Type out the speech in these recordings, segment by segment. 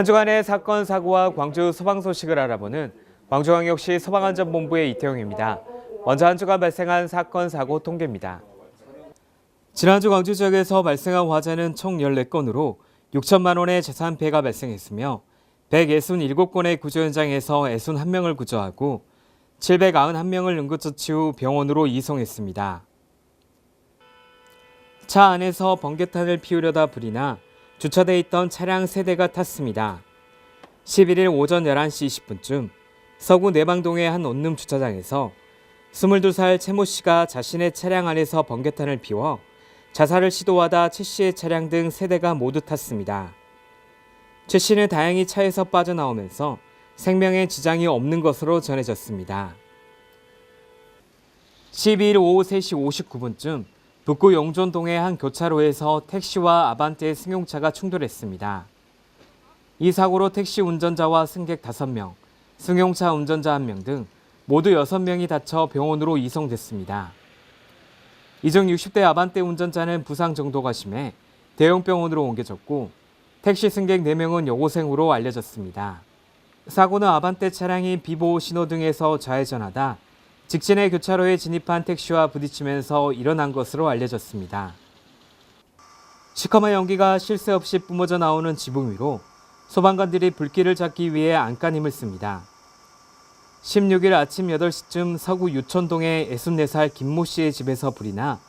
한 주간의 사건 사고와 광주 소방 소식을 알아보는 광주광역시 소방안전본부의 이태용입니다. 먼저 한 주간 발생한 사건 사고 통계입니다. 지난주 광주 지역에서 발생한 화재는 총 14건으로 6천만 원의 재산 피해가 발생했으며 167건의 구조 현장에서 61명을 구조하고 791명을 응급처치 후 병원으로 이송했습니다. 차 안에서 번개탄을 피우려다 불이 나 주차돼 있던 차량 세대가 탔습니다. 11일 오전 11시 20분쯤 서구 내방동의 한 원룸 주차장에서 22살 최모 씨가 자신의 차량 안에서 번개탄을 피워 자살을 시도하다 최 씨의 차량 등 세대가 모두 탔습니다. 최 씨는 다행히 차에서 빠져나오면서 생명에 지장이 없는 것으로 전해졌습니다. 12일 오후 3시 59분쯤 북구 용존동의 한 교차로에서 택시와 아반떼 승용차가 충돌했습니다. 이 사고로 택시 운전자와 승객 5명, 승용차 운전자 1명 등 모두 6명이 다쳐 병원으로 이송됐습니다. 이 중 60대 아반떼 운전자는 부상 정도가 심해 대형병원으로 옮겨졌고 택시 승객 4명은 여고생으로 알려졌습니다. 사고는 아반떼 차량이 비보호 신호등에서 좌회전하다 직진의 교차로에 진입한 택시와 부딪히면서 일어난 것으로 알려졌습니다. 시커먼 연기가 쉴새 없이 뿜어져 나오는 지붕 위로 소방관들이 불길을 잡기 위해 안간 힘을 씁니다. 16일 아침 8시쯤 서구 유천동의 64살 김모 씨의 집에서 불이 나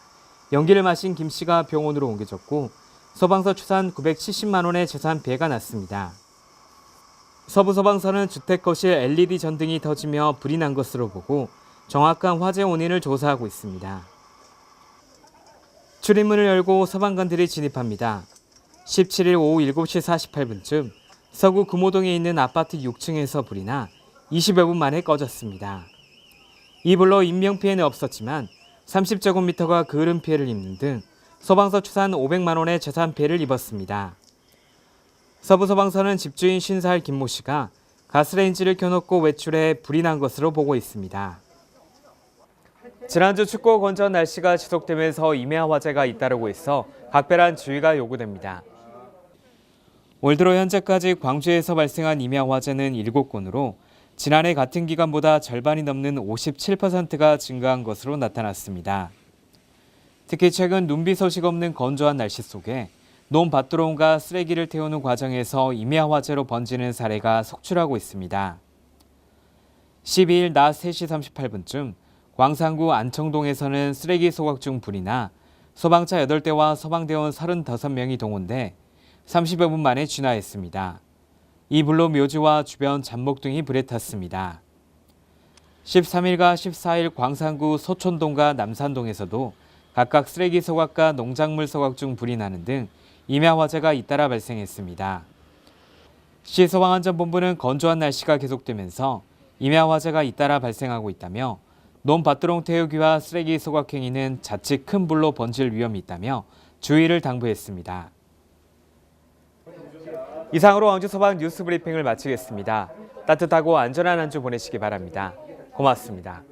연기를 마신 김 씨가 병원으로 옮겨졌고 소방서 추산 970만 원의 재산 피해가 났습니다. 서부 소방서는 주택 거실 LED 전등이 터지며 불이 난 것으로 보고 정확한 화재 원인을 조사하고 있습니다. 출입문을 열고 소방관들이 진입합니다. 17일 오후 7시 48분쯤 서구 금호동에 있는 아파트 6층에서 불이 나 20여 분 만에 꺼졌습니다. 이 불로 인명피해는 없었지만 30제곱미터가 그을음 피해를 입는 등 소방서 추산 500만 원의 재산 피해를 입었습니다. 서부 소방서는 집주인 50살 김모 씨가 가스레인지를 켜놓고 외출해 불이 난 것으로 보고 있습니다. 지난주 춥고 건조한 날씨가 지속되면서 임야 화재가 잇따르고 있어 각별한 주의가 요구됩니다. 올 들어 현재까지 광주에서 발생한 임야 화재는 7건으로 지난해 같은 기간보다 절반이 넘는 57%가 증가한 것으로 나타났습니다. 특히 최근 눈비 소식 없는 건조한 날씨 속에 논밭드론과 쓰레기를 태우는 과정에서 임야 화재로 번지는 사례가 속출하고 있습니다. 12일 낮 3시 38분쯤 광산구 안청동에서는 쓰레기 소각 중 불이 나 소방차 8대와 소방대원 35명이 동원돼 30여 분 만에 진화했습니다. 이 불로 묘지와 주변 잡목 등이 불에 탔습니다. 13일과 14일 광산구 소촌동과 남산동에서도 각각 쓰레기 소각과 농작물 소각 중 불이 나는 등 임야 화재가 잇따라 발생했습니다. 시 소방안전본부는 건조한 날씨가 계속되면서 임야 화재가 잇따라 발생하고 있다며 논밭드롱 태우기와 쓰레기 소각 행위는 자칫 큰 불로 번질 위험이 있다며 주의를 당부했습니다. 이상으로 왕주 소방 뉴스 브리핑을 마치겠습니다. 따뜻하고 안전한 한 주 보내시기 바랍니다. 고맙습니다.